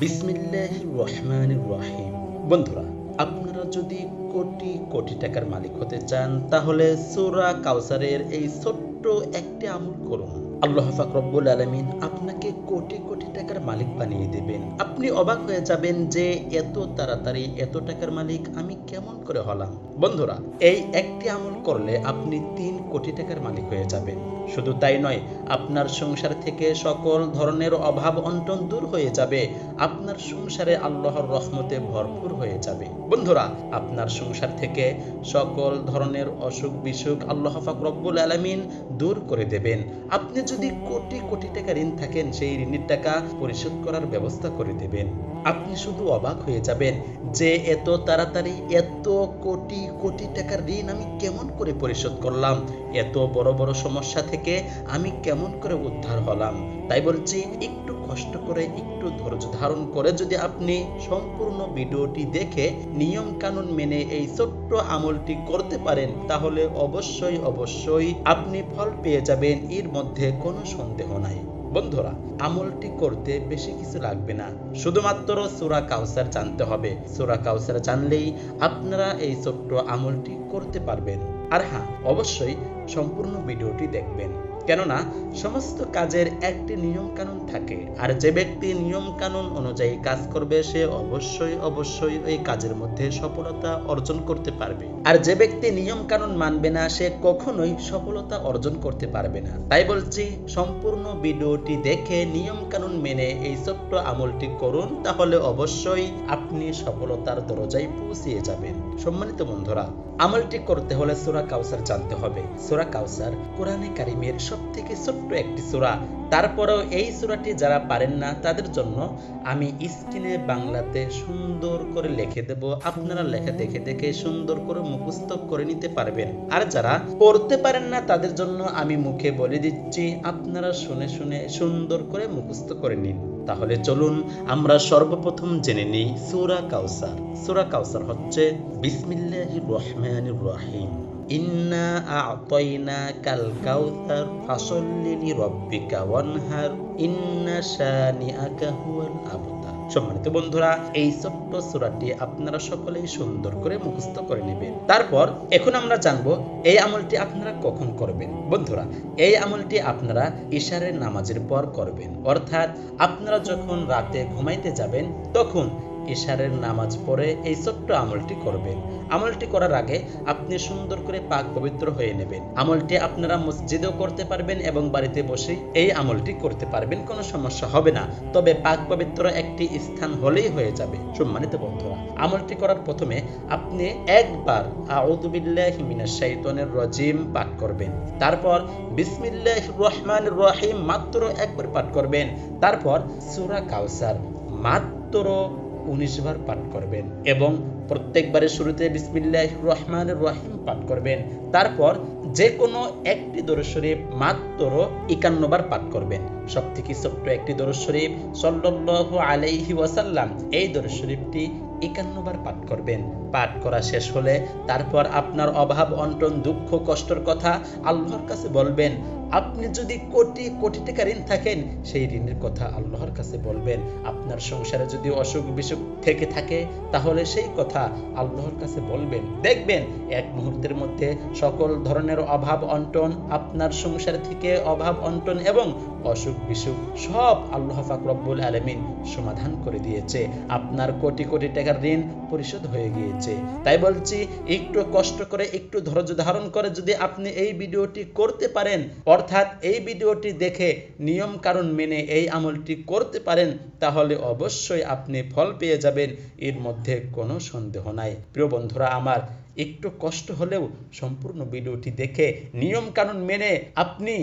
বিসমিল্লাহ রহমান রহিম। বন্ধুরা, আপনারা যদি কোটি কোটি টাকার মালিক হতে চান, তাহলে সুরা কাউসারের এই ছোট্ট একটি আমল করুন। আল্লাহ পাক রব্বুল আলমিন আপনাকে কোটি কোটি টাকার মালিক বানিয়ে দেবেন। আপনি অবাক হয়ে যাবেন যে এত তাড়াতাড়ি এত টাকার মালিক আমি কেমন করে হলাম। বন্ধুরা, এই একটি আমল করলে আপনি তিন কোটি টাকার মালিক হয়ে যাবেন। শুধু তাই নয়, আপনার সংসার থেকে সকল ধরনের অভাব অন্টন দূর হয়ে যাবে। আপনার সংসারে আল্লাহর রহমতে ভরপুর হয়ে যাবে। বন্ধুরা, আপনার সংসার থেকে সকল ধরনের অসুখ বিসুখ আল্লাহ পাক রব্বুল আলামিন দূর করে দেবেন। আপনি যদি কোটি কোটি টাকা ঋণ থাকেন, সেই ঋণের টাকা পরিশোধ করার ব্যবস্থা করে দেবেন। আপনি শুধু অবাক হয়ে যাবেন যে এত তাড়াতাড়ি এত কোটি কোটি টাকার ঋণ আমি কেমন করে পরিশোধ করলাম? এত বড় বড় সমস্যা থেকে আমি কেমন করে উদ্ধার হলাম? তাই বলছি, একটু কষ্ট করে একটু ধৈর্য ধারণ করে যদি আপনি সম্পূর্ণ ভিডিওটি দেখে নিয়ম কানুন মেনে এই ছোট্ট আমলটি করতে পারেন, তাহলে অবশ্যই অবশ্যই আপনি ফল পেয়ে যাবেন। এর মধ্যে কোনো সন্দেহ নাই। বন্ধুরা, আমলটি করতে বেশি কিছু লাগবে না। শুধুমাত্র সুরা কাউসার জানতে হবে। সুরা কাউসার জানলেই আপনারা এই ছোট্ট আমলটি করতে পারবেন। আর হ্যাঁ অবশ্যই সম্পূর্ণ ভিডিওটি দেখবেন। কেননা সমস্ত কাজের একটি নিয়ম কানুন থাকে, আর যে ব্যক্তি নিয়ম কানুন অনুযায়ী কাজ করবে, সে অবশ্যই অবশ্যই ওই কাজের মধ্যে সফলতা অর্জন করতে পারবে। আর যে ব্যক্তি নিয়ম কানুন মানবে না, সে কখনোই সফলতা অর্জন করতে পারবে না। তাই বলছি, সম্পূর্ণ ভিডিওটি দেখে নিয়ম কানুন মেনে এই ছোট্ট আমলটি করুন, তাহলে অবশ্যই আপনি সফলতার দরজায় পৌঁছিয়ে যাবেন। সম্মানিত বন্ধুরা, আমলটি করতে হলে সুরা কাউসার জানতে হবে। সুরা কাউসার কোরআনে কারিমের সব থেকে ছোট্ট একটি সুরা। তারপরেও এই সুরাটি যারা পারেন না, তাদের জন্য আমি স্ক্রিনে বাংলাতে সুন্দর করে লিখে দেব। আপনারা লেখা দেখে দেখে সুন্দর করে মুখস্থ করে নিতে পারবেন। আর যারা পড়তে পারেন না, তাদের জন্য আমি মুখে বলে দিচ্ছি, আপনারা শুনে শুনে সুন্দর করে মুখস্থ করে নিন। তাহলে চলুন আমরা সর্বপ্রথম জেনে নিই সুরা কাউসার সুরা কাউসার হচ্ছে বিসমিল্লাহির রহমানির রহিম। ইন্না আ'তাইনা কাল সম্মানিত বন্ধুরা, এই ছোট্ট সূরাটি আপনারা সকলেই সুন্দর করে মুখস্থ করে নেবেন। তারপর এখন আমরা জানব, এই আমলটি আপনারা কখন করবেন? বন্ধুরা, এই আমলটি আপনারা ইশারের নামাজের পর করবেন। অর্থাৎ আপনারা যখন রাতে ঘুমাইতে যাবেন, তখন ইশারের নামাজ পড়ে এই ছোট্ট আমলটি করবেন। আমলটি করার আগে আপনি সুন্দর করে পাক পবিত্র হয়ে নেবেন। আমলটি আপনারা মসজিদেও করতে পারবেন এবং বাড়িতে বসেই এই আমলটি করতে পারবেন, কোনো সমস্যা হবে না। তবে পাক পবিত্র একটি স্থান হলেই হয়ে যাবে, সম্মানিত বন্ধুরা। আমলটি করার প্রথমে আপনি একবার আউযু বিল্লাহি মিনাশ শাইতানির রাজিম পাঠ করবেন। তারপর বিসমিল্লাহির রহমান রহিম মাত্র একবার পাঠ করবেন। তারপর সূরা কাউসার মাত্র উনিশ বার পাঠ করবেন এবং প্রত্যেকবারের শুরুতে বিসমিল্লাহ রহমান রহিম পাঠ করবেন। তারপর যে কোনো একটি দরুদ শরীফ মাত্র একান্ন বার পাঠ করবেন। সব থেকে ছোট্ট একটি দরুদ শরীফ সাল্লাল্লাহু আলাইহি ওয়াসাল্লাম, এই দরুদ শরীফটি একান্ন বার পাঠ করবেন। পাঠ করা শেষ হলে তারপর আপনার অভাব, অন্টন, দুঃখ, কষ্টর কথা আল্লাহর কাছে বলবেন আপনি যদি কোটি কোটি টাকা ঋণ থাকেন, সেই ঋণের কথা আল্লাহর কাছে বলবেন। আপনার সংসারে যদি অসুখ বিসুখ থেকে থাকে, তাহলে সেই কথা আল্লাহর কাছে বলবেন। দেখবেন, এক মুহূর্তের মধ্যে সকল ধরনের অভাব অন্টন, আপনার সংসার থেকে অভাব অন্টন এবং অসুখ বিসুখ সব আল্লাহ পাক রব্বুল আলমিন সমাধান করে দিয়েছে। আপনার কোটি কোটি টাকার ঋণ পরিশোধ হয়ে গিয়েছে। তাই বলছি, একটু কষ্ট করে, একটু ধৈর্য ধারণ করে যদি আপনি এই ভিডিওটি করতে পারেন অর্থাৎ এই ভিডিওটি দেখে নিয়ম কারণ মেনে এই আমলটি করতে পারেন, তাহলে অবশ্যই আপনি ফল পেয়ে যাবেন। এর মধ্যে কোনো সন্দেহ নাই। প্রিয় বন্ধুরা, আমার একটু কষ্ট হলেও সম্পূর্ণ ভিডিওটি দেখে নিয়ম কানুন মেনে আপনি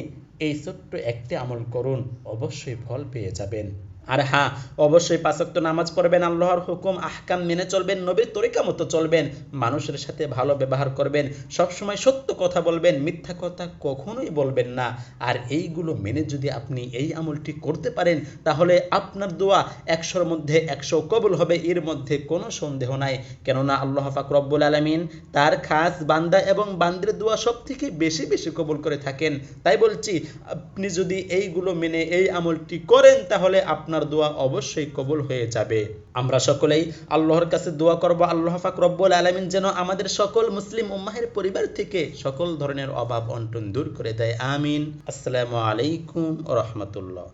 এই ছোট্ট একটি আমল করুন, অবশ্যই ফল পেয়ে যাবেন। আর হ্যাঁ অবশ্যই পাঁচক্ত নামাজ পড়বেন, আল্লাহর হুকুম, আহকাম মেনে চলবেন, নবীর তরিকা মতো চলবেন, মানুষের সাথে ভালো ব্যবহার করবেন, সবসময় সত্য কথা বলবেন, মিথ্যা কথা কখনোই বলবেন না। আর এইগুলো মেনে যদি আপনি এই আমলটি করতে পারেন, তাহলে আপনার দোয়া একশোর মধ্যে একশো কবুল হবে, এর মধ্যে কোনো সন্দেহ নাই। কেননা আল্লাহ পাক রব্বুল আলমিন তার খাস বান্দা এবং বান্দির দোয়া সব থেকে বেশি বেশি কবুল করে থাকেন। তাই বলছি, আপনি যদি এইগুলো মেনে এই আমলটি করেন, তাহলে আপনার আপনার দোয়া অবশ্যই কবুল হয়ে যাবে। আমরা সকলেই আল্লাহর কাছে দোয়া করব, আল্লাহ ফাক রব্বুল আলমিন যেন আমাদের সকল মুসলিম উম্মাহের পরিবার থেকে সকল ধরনের অভাব অন্টন দূর করে দেয়। আমিন। আসসালামু আলাইকুম রহমতুল্লাহ।